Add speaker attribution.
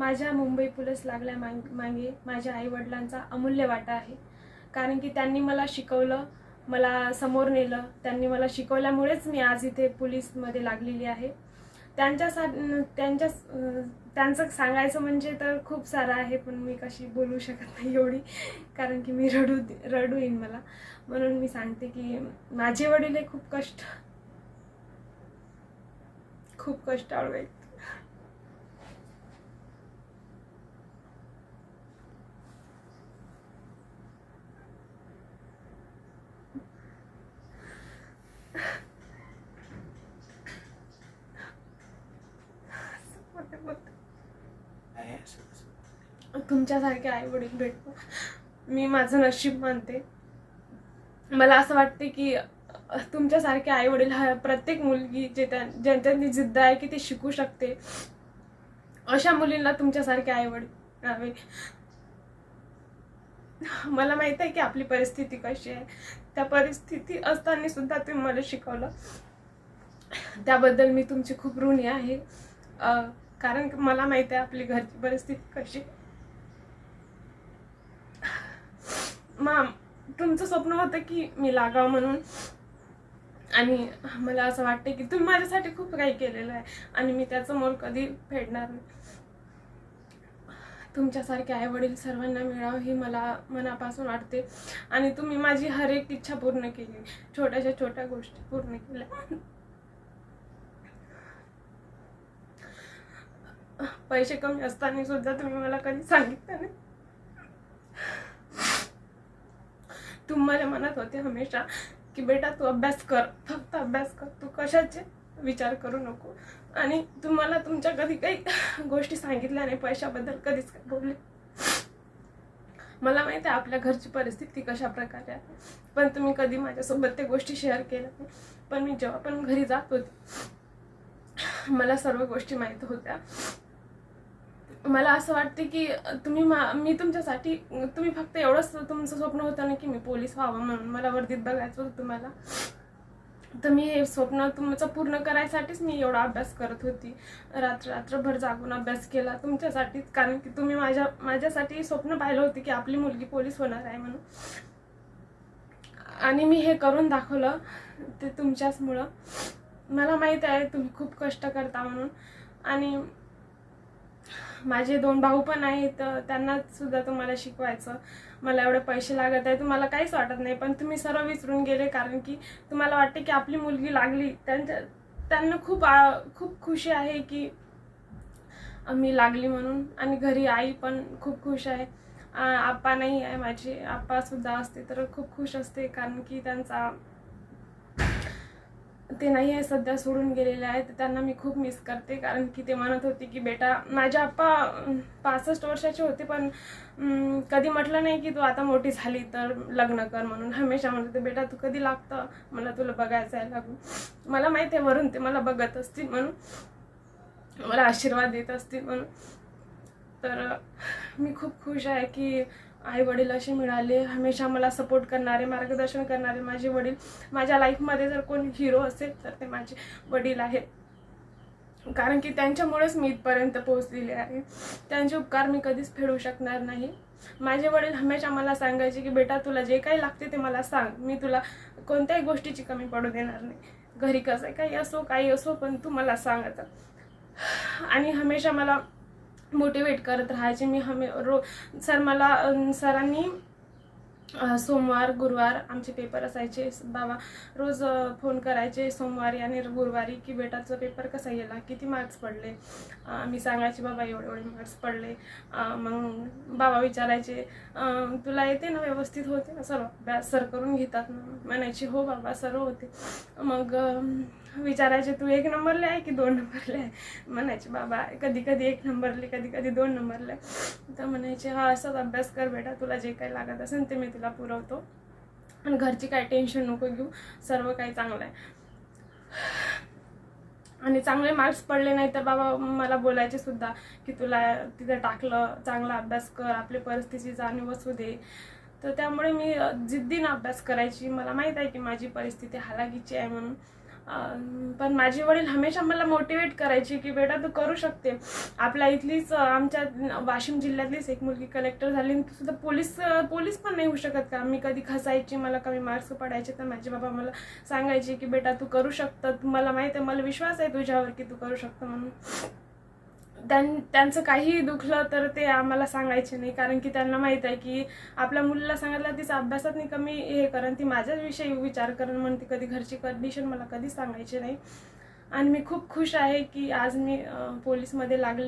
Speaker 1: माझ्या मुंबई पुलस लागल्या मांग मागे माझ्या आईवडिलांचा अमूल्य वाटा आहे. कारण की त्यांनी मला शिकवलं मला समोर नेलं त्यांनी मला शिकवल्यामुळेच मी आज इथे पोलीसमध्ये लागलेली आहे. त्यांच्यासा त्यांच्या त्यांचं सांगायचं म्हणजे तर खूप सारं आहे पण मी कशी बोलू शकत नाही एवढी कारण की मी रडू रडू येईन मला. म्हणून मी सांगते की माझे वडील हे खूप कष्ट खूप कष्टाळू आहेत
Speaker 2: आहे असं तसं.
Speaker 1: तुमच्यासारखे आई वडील भेटतो मी माझं नशीब मानते. मला असं वाटते की तुमच्यासारखे आई वडील हा प्रत्येक मुलगी जे त्या ज्यांच्यातली जिद्द आहे की ते शिकू शकते अशा मुलींना तुमच्यासारखे आई वडील मिळावे मला माहीत आहे की आपली परिस्थिती कशी आहे. त्या परिस्थिती असताना सुद्धा तुम्ही मला शिकवलं. त्याबद्दल मी तुमची खूप ऋणी आहे. कारण की मला माहिती आहे आपली घरची परिस्थिती कशी माम तुमचं स्वप्न होतं की मी लागावं म्हणून. आणि मला असं वाटतं की तुम्ही माझ्यासाठी खूप काही केलेलं आहे आणि मी त्याचं मोल कधी फेडणार नाही. तुमच्यासारखे आई वडील सर्वांना मिळावं ही मला मनापासून वाटते. आणि तुम्ही माझी हर एक इच्छा पूर्ण केली. छोट्याशा छोट्या गोष्टी पूर्ण केल्या. पैसे कमी असताना सुद्धा तुम्ही मला कधी सांगितलं नाही. तुम्हाला म्हणत होते हमेशा की बेटा तू अभ्यास कर फक्त अभ्यास कर. तू कशाचे विचार करू नको. आणि तुम्हाला तुमच्या कधी काही गोष्टी सांगितल्या नाही पैशाबद्दल कधीच काही बोलले. मला माहिती आहे आपल्या घरची परिस्थिती कशा प्रकारे आहे. पण तुम्ही कधी माझ्यासोबत त्या गोष्टी शेअर केल्या नाही. पण मी जेव्हा पण घरी जात होते मला सर्व गोष्टी माहीत होत्या. मला असं वाटते की तुम्ही मा मी तुमच्यासाठी तुम्ही फक्त एवढंच तुमचं स्वप्न होतं ना की मी पोलीस व्हावं म्हणून. मला वर्दीत बघायचं होतं तुम्हाला. तर मी हे स्वप्न तुमचं पूर्ण करायसाठीच मी एवढा अभ्यास करत होती. रात्र रात्रभर जागून अभ्यास केला तुमच्यासाठीच. कारण की तुम्ही माझ्या माझ्यासाठी स्वप्न पाहिलं होतं की आपली मुलगी पोलीस होणार आहे म्हणून. आणि मी हे करून दाखवलं ते तुमच्याचमुळं. मला माहीत आहे तुम्ही खूप कष्ट करता म्हणून. आणि माझे दोन भाऊ पण आहेत त्यांना सुद्धा तुम्हाला शिकवायचं. मला एवढे पैसे लागत आहे तुम्हाला काहीच वाटत नाही पण तुम्ही सर्व विसरून गेले कारण की तुम्हाला वाटते की आपली मुलगी लागली. त्यांच्या त्यांना खूप खूप खुशी आहे की मी लागली म्हणून. आणि घरी आई पण खूप खुश आहे. आप्पा नाही आहे माझे आप्पा सुद्धा असते तर खूप खुश असते कारण की त्यांचा ते नाही आहे सध्या सोडून गेलेले आहेत त्यांना मी खूप मिस करते. कारण की ते म्हणत होते की बेटा माझे आप्पा पासष्ट वर्षाचे होते पण अं, कधी म्हटलं नाही की तू आता मोठी झाली तर लग्न कर म्हणून. हमेशा म्हणत होते बेटा तू कधी लागतं? मला तुला बघायचं आहे लागून. मला माहिती आहे वरून ते मला बघत असतील म्हणून. मला आशीर्वाद देत असतील म्हणून. तर मी खूप खुश आहे की आई वडील असे मिळाले हमेशा मला सपोर्ट करणारे मार्गदर्शन करणारे माझे वडील. माझ्या लाईफमध्ये जर कोणी हिरो असेल तर ते माझे वडील आहेत. कारण की त्यांच्यामुळेच मी इथपर्यंत पोहोचलेले आहे. त्यांचे उपकार मी कधीच फेडू शकणार नाही. माझे वडील हमेशा मला सांगायचे की बेटा तुला जे काही लागते ते मला सांग. मी तुला कोणत्याही गोष्टीची कमी पडू देणार नाही. घरी कसं काही असो काही असो पण तू मला सांग आता. आणि हमेशा मला मोटिवेट करत राहायचे. मी हमे रो सर मला सरांनी सोमवार गुरुवार आमचे पेपर असायचे. बाबा रोज फोन करायचे. सोमवारी आणि गुरुवारी की बेटाचा पेपर कसा गेला? किती मार्क्स पडले? मी सांगायचे बाबा एवढे एवढे मार्क्स पडले. मग बाबा विचारायचे तुला येते ना? व्यवस्थित होते ना? सर्व अभ्यास सर करून घेतात ना. म्हणायचे हो बाबा सर्व होते. मग विचारायचे तू एक नंबरले आहे की दोन नंबरले आहे? म्हणायचे बाबा कधी कधी एक नंबरले कधी कधी दोन नंबरले. तर म्हणायचे हा असाच अभ्यास कर बेटा तुला जे काही लागत असेल ते मी तुला पुरवतो. आणि घरची काही टेन्शन नको घेऊ सर्व काही चांगलं आहे. आणि चांगले मार्क्स पडले नाही तर बाबा मला बोलायचे सुद्धा की तुला तिथं टाकलं चांगला अभ्यास कर आपली परिस्थिती जाणीव असू दे. तर त्यामुळे मी जिद्दीनं अभ्यास करायची. मला माहीत आहे की माझी परिस्थिती हालाकीची आहे म्हणून. पण माझे वडील हमेशा मला मोटिवेट करायचे की बेटा तू करू शकते. आपल्या इथलीच आमच्या वाशिम जिल्ह्यातलीच एक मुलगी कलेक्टर झाली आणि तू सुद्धा पोलीस पोलीस पण नाही होऊ शकत का? मी कधी खसायची मला कमी मार्क्स पडायचे तर माझे बाबा मला सांगायचे की बेटा तू करू शकतं. मला माहिती आहे मला विश्वास आहे तुझ्यावर की तू करू शकतं म्हणून. त्यांचं काहीही दुखलं तर ते आम्हाला सांगायचे नाही. कारण की त्यांना माहीत आहे की आपल्या मुलीला सांगितलं तिचा अभ्यासात नाही कमी हे करण ती माझ्याचविषयी विचार करण म्हणून ती कधी घरची कंडिशन मला कधी सांगायची नाही. आणि मी खूप खुश आहे की आज मी पोलीसमध्ये लागले.